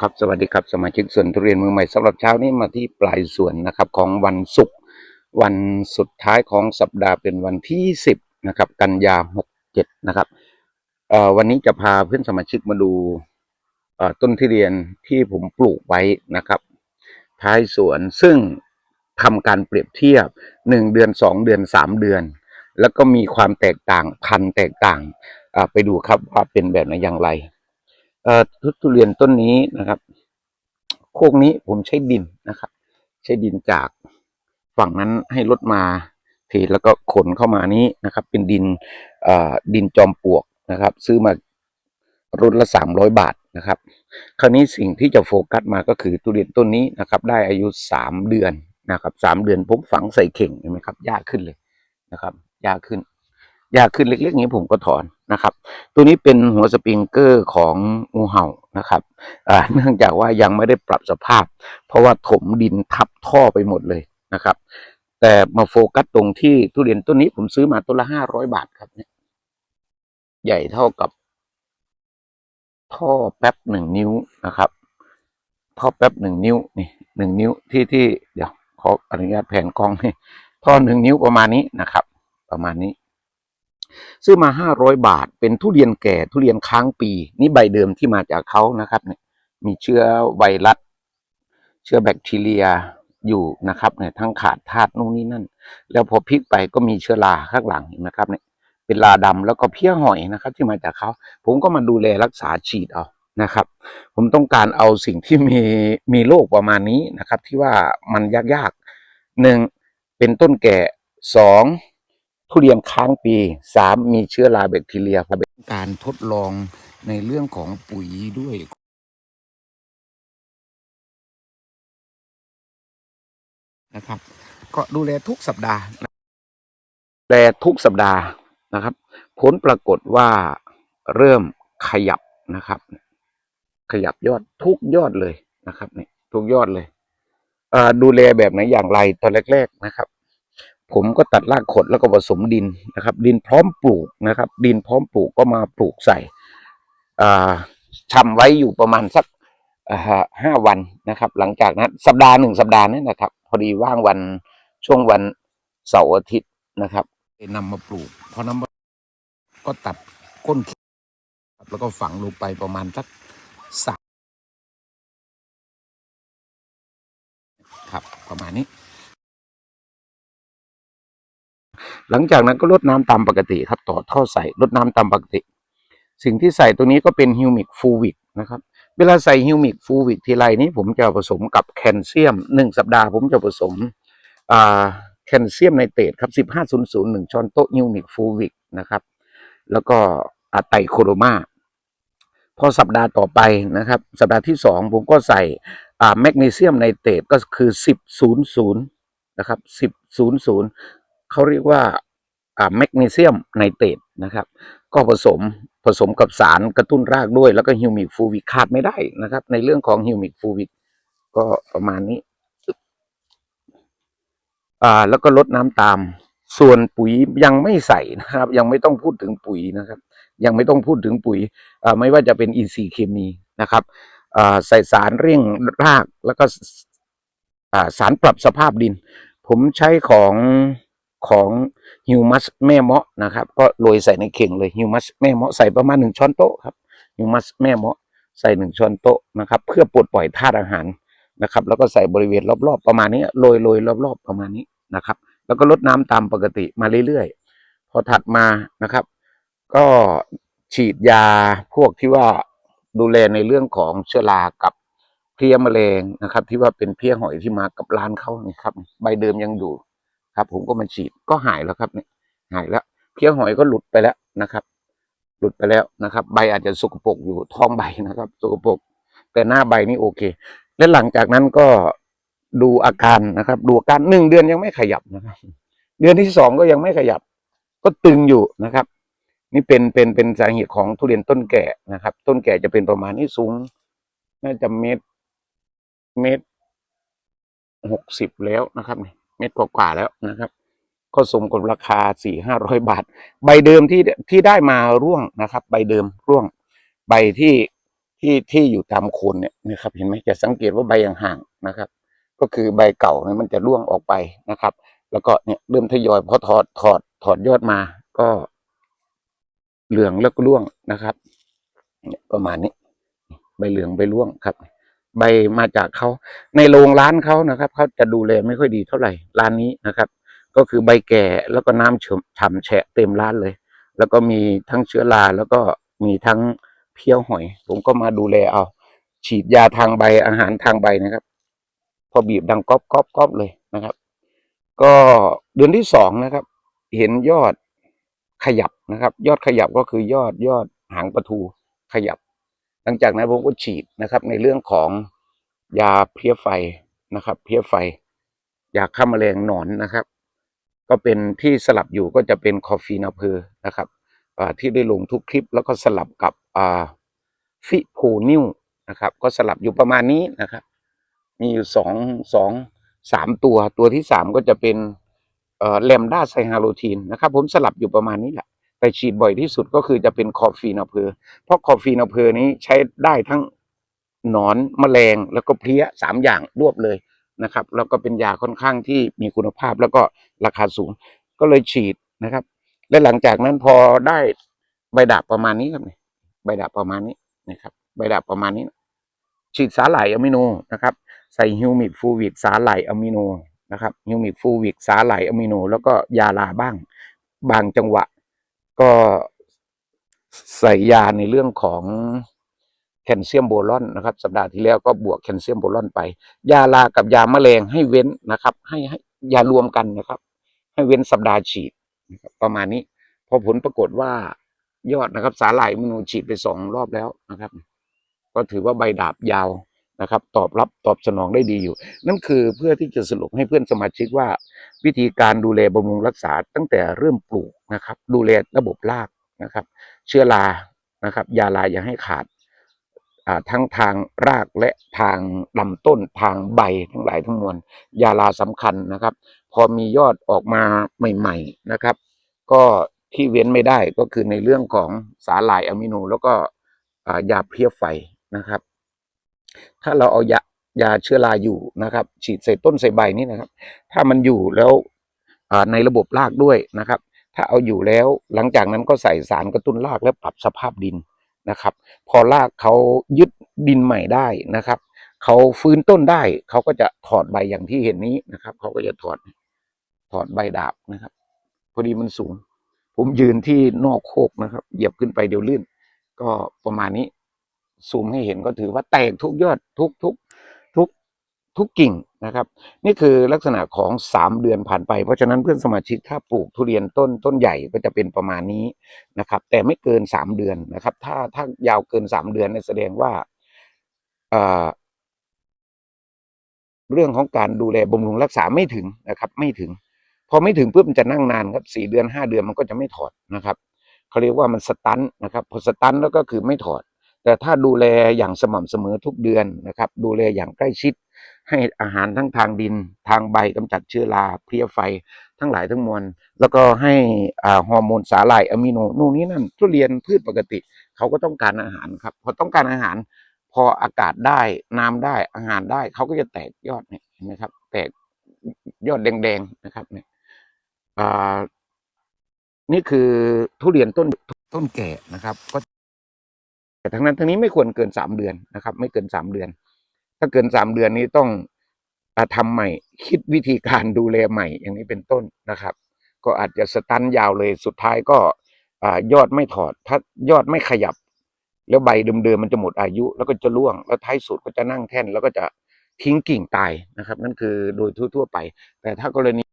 ครับสวัสดีครับสมาชิกสวนทุเรียนมือใหม่สำหรับเช้านี้มาที่ปลายสวนนะครับของวันศุกร์วันสุดท้ายของสัปดาห์เป็นวันที่สิบนะครับกันยาหกเจ็ดนะครับเอ่อวันนี้จะพาเพื่อนสมาชิกมาดูเอ่อต้นทุเรียนที่ผมปลูกไว้นะครับ ท้ายสวนซึ่งทำการเปรียบเทียบหนึ่งเดือนสองเดือนสามเดือน แล้วก็มีความแตกต่างพันแตกต่างไปดูครับว่าเป็นแบบไหนอย่างไร เอ่อทุทุเรียนต้นนี้นะครับ โคกนี้ผมใช้ดินนะครับ ใช้ดินจากฝั่งนั้นให้รถมาเทแล้วก็ขนเข้ามานี้นะครับ เป็นดินเอ่อดินจอมปลวกนะครับ ซื้อมารุ่นละสามร้อยบาทนะครับ คราวนี้สิ่งที่จะโฟกัสมาก็คือทุเรียนต้นนี้นะครับ ได้อายุสามเดือนนะครับสามเดือนผมฝังใส่เข่งเห็นไหมครับหญ้าขึ้นเลยนะครับหญ้าขึ้นหญ้าขึ้นเล็กๆอย่างนี้ผมก็ถอน นะครับ ตัวนี้เป็นหัวสปริงเกอร์ของงูเห่านะครับเนื่องจากว่ายังไม่ได้ปรับสภาพ เพราะว่าถมดินทับท่อไปหมดเลยนะครับ แต่มาโฟกัสตรงที่ทุเรียนต้นนี้ผมซื้อมาต้นละห้าร้อยบาทครับเนี่ยใหญ่เท่ากับ ท่อแป๊บหนึ่งนิ้วนะครับ ท่อแป๊บหนึ่งนิ้วนี่หนึ่งนิ้วที่ที่เดี๋ยวขออนุญาตแผนกล้องให้ท่อหนึ่งนิ้วประมาณนี้นะครับ ประมาณนี้ ซื้อมาห้าร้อยบาท เป็นทุเรียนแก่ทุเรียนค้างปี นี่ใบเดิมที่มาจากเขานะครับเนี่ยมีเชื้อไวรัสเชื้อแบคทีเรียอยู่นะครับเนี่ยทั้งขาดธาตุนู่นนี่นั่น แล้วพอพลิกไปก็มีเชื้อราข้างหลังเห็นไหมครับเนี่ยเป็นราดำแล้วก็เพี้ยหอยนะครับ ที่มาจากเขาผมก็มาดูแลรักษาฉีดเอานะครับ ผมต้องการเอาสิ่งที่มีมีโรคประมาณนี้นะครับ ที่ว่ามันยากๆหนึ่งเป็นต้นแก่สอง ทุเรียนค้างปีสามมีเชื้อราแบคทีเรียการทดลองในเรื่องของปุ๋ยด้วยนะครับ ก็ดูแลทุกสัปดาห์ดูแลทุกสัปดาห์นะครับ ผลปรากฏว่าเริ่มขยับนะครับ ขยับยอดทุกยอดเลยนะครับนี่ทุกยอดเลยดูแลแบบไหนอย่างไรตอนแรก ๆนะครับ ผมก็ตัดรากขดแล้วก็ผสมดินนะครับ ดินพร้อมปลูกนะครับ ดินพร้อมปลูกก็มาปลูกใส่อ่าทำไว้อยู่ประมาณสักห้าวันนะครับ หลังจากนั้นสัปดาห์หนึ่งสัปดาห์นี้นะครับ พอดีว่างวันช่วงวันเสาร์อาทิตย์นะครับนำมาปลูกพอนำมาก็ตัดก้นข็มครับแล้วก็ฝังลงไปประมาณสักสามครับประมาณนี้ หลังจากนั้นก็ลดน้ำตามปกติครับ ต่อท่อใส่ลดน้ำตามปกติ สิ่งที่ใส่ตัวนี้ก็เป็นฮิวมิกฟูวิกนะครับ เวลาใส่ฮิวมิกฟูวิกทีไรนี้ผมจะผสมกับแคลเซียมหนึ่งสัปดาห์ผมจะผสมแคลเซียมไนเตรตครับสิบห้าศูนย์ศูนย์หนึ่งช้อนโต๊ะฮิวมิกฟูวิกนะครับ แล้วก็อะไตรโคโรมาพอสัปดาห์ต่อไปนะครับ สัปดาห์ที่สองผมก็ใส่แมกนีเซียมไนเตรตก็คือสิบศูนย์ศูนย์นะครับสิบศูนย์ศูนย์ เขาเรียกว่าแมกนีเซียมไนเตรตนะครับ ก็ผสมผสมกับสารกระตุ้นรากด้วย แล้วก็ฮิวมิกฟูวิกขาดไม่ได้นะครับ ในเรื่องของฮิวมิกฟูวิกก็ประมาณนี้อ่าแล้วก็ลดน้ำตาม ส่วนปุ๋ยยังไม่ใส่นะครับ ยังไม่ต้องพูดถึงปุ๋ยนะครับ ยังไม่ต้องพูดถึงปุ๋ยอ่าไม่ว่าจะเป็นอินทรีย์เคมีนะครับอ่าใส่สารเร่งรากแล้วก็อ่าสารปรับสภาพดิน ผมใช้ของ ของฮิวมัสแม่เมาะนะครับก็โรยใส่ในเข่งเลยฮิวมัสแม่เมาะใส่ประมาณหนึ่งช้อนโต๊ะครับฮิวมัสแม่เมาะใส่หนึ่งช้อนโต๊ะนะครับ เพื่อปลดปล่อยธาตุอาหารนะครับ แล้วก็ใส่บริเวณรอบๆ ประมาณนี้โรยโรยรอบๆประมาณนี้นะครับ แล้วก็ลดน้ำตามปกติมาเรื่อยๆ พอถัดมานะครับ ก็ฉีดยาพวกที่ว่าดูแลในเรื่องของเชื้อรากับเพี้ยมแมลงนะครับ ที่ว่าเป็นเพี้ยหอยที่มากับร้านเขานี่ครับ ใบเดิมยังอยู่ ครับ ผมก็มาฉีดก็หายแล้วครับเนี่ยหายแล้วเพี้ยหอยก็หลุดไปแล้วนะครับ หลุดไปแล้วนะครับ ใบอาจจะสกปรกอยู่ท้องใบนะครับสกปรกแต่หน้าใบนี่โอเค และหลังจากนั้นก็ดูอาการนะครับ ดูอาการหนึ่งเดือนยังไม่ขยับนะครับ เดือนที่สองก็ยังไม่ขยับ ก็ตึงอยู่นะครับ นี่เป็นเป็นเป็นสาเหตุของทุเรียนต้นแก่นะครับ ต้นแก่จะเป็นประมาณนี้สูง น่าจะเมตรเมตรหกสิบแล้วนะครับเนี่เม ตรกว่าแล้วนะครับ ก็สมกับราคาสี่ห้าร้อยบาท ใบเดิมที่ที่ได้มาร่วงนะครับ ใบเดิมร่วง ใบที่ที่ที่อยู่ตามโคนเนี่ยนะครับ เห็นไหมจะสังเกตว่าใบยังห่างนะครับ ก็คือใบเก่าเนี่ยมันจะร่วงออกไปนะครับ แล้วก็เนี่ยเริ่มทยอยพอถอดถอดถอดยอดมาก็เหลืองแล้วก็ร่วงนะครับประมาณนี้ ใบเหลืองใบร่วงครับ ใบมาจากเขาในโรงร้านเขานะครับเขาจะดูแลไม่ค่อยดีเท่าไหร่ร้านนี้นะครับ ก็คือใบแก่แล้วก็น้ำฉ่ำฉ่ำแฉะเต็มร้านเลย แล้วก็มีทั้งเชื้อราแล้วก็มีทั้งเพี้ยวหอย ผมก็มาดูแลเอา ฉีดยาทางใบอาหารทางใบนะครับ พอบีบดังก๊อบก๊อบก๊อบเลยนะครับ ก็เดือนที่สองนะครับ เห็นยอดขยับนะครับ ยอดขยับก็คือยอดยอดหางประทูขยับ หลังจากนั้นผมก็ฉีดนะครับ ในเรื่องของยาเพี้ยไฟนะครับ เพี้ยไฟ ยาฆ่าแมลงหนอนนะครับ ก็เป็นที่สลับอยู่ก็จะเป็นคอฟีนาเพอร์นะครับที่ได้ลงทุกคลิปแล้วก็สลับกับฟิโพนิวนะครับ ก็สลับอยู่ประมาณนี้นะครับ มีอยู่สองสองสามตัวตัวที่สามก็จะเป็นเอ่อแลมด้าไซฮาโลทีนนะครับ ผมสลับอยู่ประมาณนี้แหละ แต่ฉีดบ่อยที่สุดก็คือจะเป็นคอฟีนาเพอเพราะคอฟีนาเพอนี้ใช้ได้ทั้งหนอนแมลงแล้วก็เพลี้ยสามอย่างรวบเลยนะครับ แล้วก็เป็นยาค่อนข้างที่มีคุณภาพแล้วก็ราคาสูง ก็เลยฉีดนะครับ และหลังจากนั้นพอได้ใบดาบประมาณนี้ครับนี่ใบดาบประมาณนี้นะครับ ใบดาบประมาณนี้ฉีดสาหร่ายอะมิโนนะครับ ใส่ฮิวมิดฟูวิกสาหร่ายอะมิโนนะครับฮิวมิดฟูวิกสาหร่ายอะมิโน แล้วก็ยาลาบ้าง บางจังหวะ ก็ใส่ยาในเรื่องของแคลเซียมโบรอนนะครับ สัปดาห์ที่แล้วก็บวกแคลเซียมโบรอนไป ยาลากับยาแมลงให้เว้นนะครับ ให้ให้ยารวมกันนะครับ ให้เว้นสัปดาห์ฉีดประมาณนี้ พอผลปรากฏว่ายอดนะครับ สาหร่ายมิโนฉีดไปสองรอบแล้วนะครับ ก็ถือว่าใบดาบยาว นะครับ ตอบรับตอบสนองได้ดีอยู่ นั่นคือเพื่อที่จะสรุปให้เพื่อนสมาชิกว่า วิธีการดูแลบำรุงรักษาตั้งแต่เริ่มปลูกนะครับ ดูแลระบบรากนะครับ เชื้อรานะครับยาลาอย่าให้ขาดาทั้งทางรากและทางลำต้นทางใบทั้งหลายทั้งมวลยาลาสำคัญนะครับ พอมียอดออกมาใหม่ ๆนะครับ ก็ที่เว้นไม่ได้ก็คือในเรื่องของสาหร่ายอะมิโนแล้วก็ายาเพลี้ยไฟนะครับ ถ้าเราเอายายาเชื้อราอยู่นะครับ ฉีดใส่ต้นใส่ใบนี่นะครับ ถ้ามันอยู่แล้วในระบบรากด้วยนะครับ ถ้าเอาอยู่แล้วหลังจากนั้นก็ใส่สารกระตุ้นรากและปรับสภาพดินนะครับ พอรากเขายึดดินใหม่ได้นะครับเขาฟื้นต้นได้เขาก็จะถอดใบอย่างที่เห็นนี้นะครับเขาก็จะถอดถอดใบดาบนะครับ พอดีมันสูง ผมยืนที่นอกโคกนะครับ เหยียบขึ้นไปเดี๋ยวลื่น ก็ประมาณนี้ ซูมให้เห็นก็ถือว่าแตกทุกยอดทุกทุกทุกทุกกิ่งนะครับ นี่คือลักษณะของสามเดือนผ่านไป เพราะฉะนั้นเพื่อนสมาชิกถ้าปลูกทุเรียนต้นต้นใหญ่ก็จะเป็นประมาณนี้นะครับ แต่ไม่เกินสามเดือนนะครับ ถ้าถ้ายาวเกินสามเดือนนี่แสดงว่าเอ่อเรื่องของการดูแลบำรุงรักษาไม่ถึงนะครับ ไม่ถึง พอไม่ถึงปุ๊บมันจะนั่งนานครับสี่เดือนห้าเดือนมันก็จะไม่ถอดนะครับเขาเรียกว่ามันสตันนะครับพอสตันแล้วก็คือไม่ถอด แต่ถ้าดูแลอย่างสม่ำเสมอทุกเดือนนะครับ ดูแลอย่างใกล้ชิด ให้อาหารทั้งทางดิน ทางใบกำจัดเชื้อราเพลี้ยไฟ ทั้งหลายทั้งมวล แล้วก็ให้ฮอร์โมนสาหร่ายอะมิโนนู่นนี่นั่นทุเรียนพืชปกติ เขาก็ต้องการอาหารครับพอต้องการอาหาร พออากาศได้น้ำได้อาหารได้ เขาก็จะแตกยอดเนี่ยเห็นไหมครับ แตกยอดแดงๆนะครับเนี่ยนี่คือทุเรียนต้นต้นแก่นะครับก็ แต่ทั้งนั้นทั้งนี้ไม่ควรเกินสามเดือนนะครับ ไม่เกินสามเดือน ถ้าเกินสามเดือนนี้ต้องอาทำใหม่คิดวิธีการดูแลใหม่อย่างนี้เป็นต้นนะครับ ก็อาจจะสตันยาวเลยสุดท้ายก็อยอดไม่ถอด ถ้ายอดไม่ขยับ แล้วใบเดิมๆมันจะหมดอายุ แล้วก็จะร่วง แล้วท้ายสุดก็จะนั่งแท่น แล้วก็จะทิ้งกิ่งตายนะครับ นั่นคือโดยทั่ว ๆ ไป แต่ถ้ากรณี